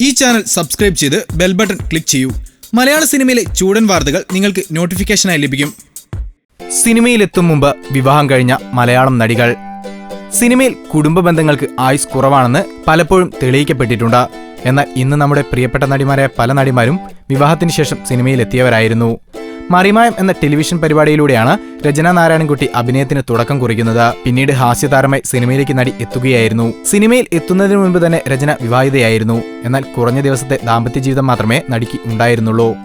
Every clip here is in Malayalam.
ഈ ചാനൽ സബ്സ്ക്രൈബ് ചെയ്ത് ബെൽ ബട്ടൺ ക്ലിക്ക് ചെയ്യൂ. മലയാള സിനിമയിലെ ചൂടൻ വാർത്തകൾ നിങ്ങൾക്ക് നോട്ടിഫിക്കേഷനായി ലഭിക്കും. സിനിമയിലെത്തും മുമ്പ് വിവാഹം കഴിഞ്ഞ മലയാളം നടികൾ. സിനിമയിൽ കുടുംബ ബന്ധങ്ങൾക്ക് ആയുസ് കുറവാണെന്ന് പലപ്പോഴും തെളിയിക്കപ്പെട്ടിട്ടുണ്ട്. എന്നാൽ ഇന്ന് നമ്മുടെ പ്രിയപ്പെട്ട നടിമാരായ പല നടിമാരും വിവാഹത്തിന് ശേഷം സിനിമയിലെത്തിയവരായിരുന്നു. മറിമായം എന്ന ടെലിവിഷൻ പരിപാടിയിലൂടെയാണ് രചന നാരായണൻകുട്ടി അഭിനയത്തിന് തുടക്കം കുറിക്കുന്നത്. പിന്നീട് ഹാസ്യതാരമായി സിനിമയിലേക്ക് നടി എത്തുകയായിരുന്നു. സിനിമയിൽ എത്തുന്നതിന് മുൻപ് തന്നെ രചന വിവാഹിതയായിരുന്നു. എന്നാൽ കുറഞ്ഞ ദിവസത്തെ ദാമ്പത്യ ജീവിതം മാത്രമേ നടിക്ക് ഉണ്ടായിരുന്നുള്ളൂ.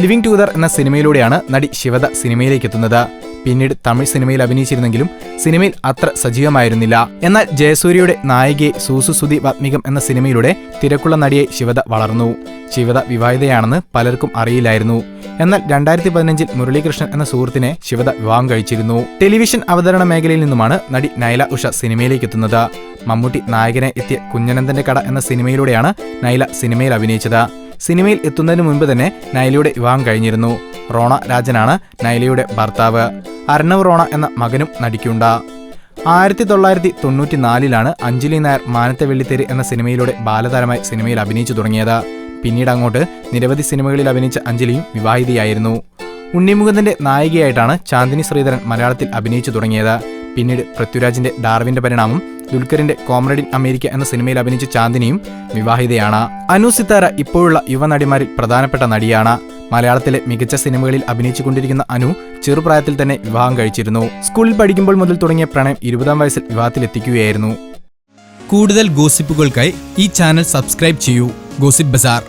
ലിവിംഗ് ടുഗദർ എന്ന സിനിമയിലൂടെയാണ് നടി ശിവത സിനിമയിലേക്ക് എത്തുന്നത്. പിന്നീട് തമിഴ് സിനിമയിൽ അഭിനയിച്ചിരുന്നെങ്കിലും സിനിമയിൽ അത്ര സജീവമായിരുന്നില്ല. എന്നാൽ ജയസൂര്യയുടെ നായികയെ സൂസുസുതി വാത്മികം എന്ന സിനിമയിലൂടെ തിരക്കുള്ള നടിയെ ശിവത വളർന്നു. ശിവത വിവാഹിതയാണെന്ന് പലർക്കും അറിയില്ലായിരുന്നു. എന്നാൽ രണ്ടായിരത്തി പതിനഞ്ചിൽ മുരളീകൃഷ്ണൻ എന്ന സുഹൃത്തിനെ ശിവത വിവാഹം കഴിച്ചിരുന്നു. ടെലിവിഷൻ അവതരണ മേഖലയിൽ നിന്നുമാണ് നടി നൈല ഉഷ സിനിമയിലേക്ക് എത്തുന്നത്. മമ്മൂട്ടി നായകനെ എത്തിയ കുഞ്ഞനന്ദന്റെ കട എന്ന സിനിമയിലൂടെയാണ് നൈല സിനിമയിൽ അഭിനയിച്ചത്. സിനിമയിൽ എത്തുന്നതിന് മുൻപ് തന്നെ നൈലയുടെ വിവാഹം കഴിഞ്ഞിരുന്നു. റോണ രാജനാണ് നൈലയുടെ ഭർത്താവ്. അർണവ് റോണ എന്ന മകനും നടിക്കുണ്ട്. ആയിരത്തി തൊള്ളായിരത്തി തൊണ്ണൂറ്റി നാലിലാണ് അഞ്ജലി നായർ മാനത്തെ വെള്ളിത്തേരി എന്ന സിനിമയിലൂടെ ബാലതാരമായി സിനിമയിൽ അഭിനയിച്ചു തുടങ്ങിയത്. പിന്നീട് അങ്ങോട്ട് നിരവധി സിനിമകളിൽ അഭിനയിച്ച അഞ്ജലിയും വിവാഹിതയായിരുന്നു. ഉണ്ണിമുകുന്ദന്റെ നായികയായിട്ടാണ് ചാന്ദിനി ശ്രീധരൻ മലയാളത്തിൽ അഭിനയിച്ചു തുടങ്ങിയത്. പിന്നീട് പൃഥ്വിരാജിന്റെ ഡാർവിന്റെ പരിണാമം ദുൽഖറിന്റെ കോമ്രഡിൻ അമേരിക്ക എന്ന സിനിമയിൽ അഭിനയിച്ച ചാന്ദിനിയും വിവാഹിതയാണ്. അനു സിത്താര ഇപ്പോഴുള്ള യുവനടിമാരിൽ പ്രധാനപ്പെട്ട നടിയാണ്. മലയാളത്തിലെ മികച്ച സിനിമകളിൽ അഭിനയിച്ചുകൊണ്ടിരിക്കുന്ന അനു ചെറുപ്രായത്തിൽ തന്നെ വിവാഹം കഴിച്ചിരുന്നു. സ്കൂളിൽ പഠിക്കുമ്പോൾ മുതൽ തുടങ്ങിയ പ്രണയം ഇരുപതാം വയസ്സിൽ വിവാഹത്തിലെത്തിക്കുകയായിരുന്നു. കൂടുതൽ ഗോസിപ്പുകൾക്കായി ഈ ചാനൽ സബ്സ്ക്രൈബ് ചെയ്യൂ. Gossip bazaar.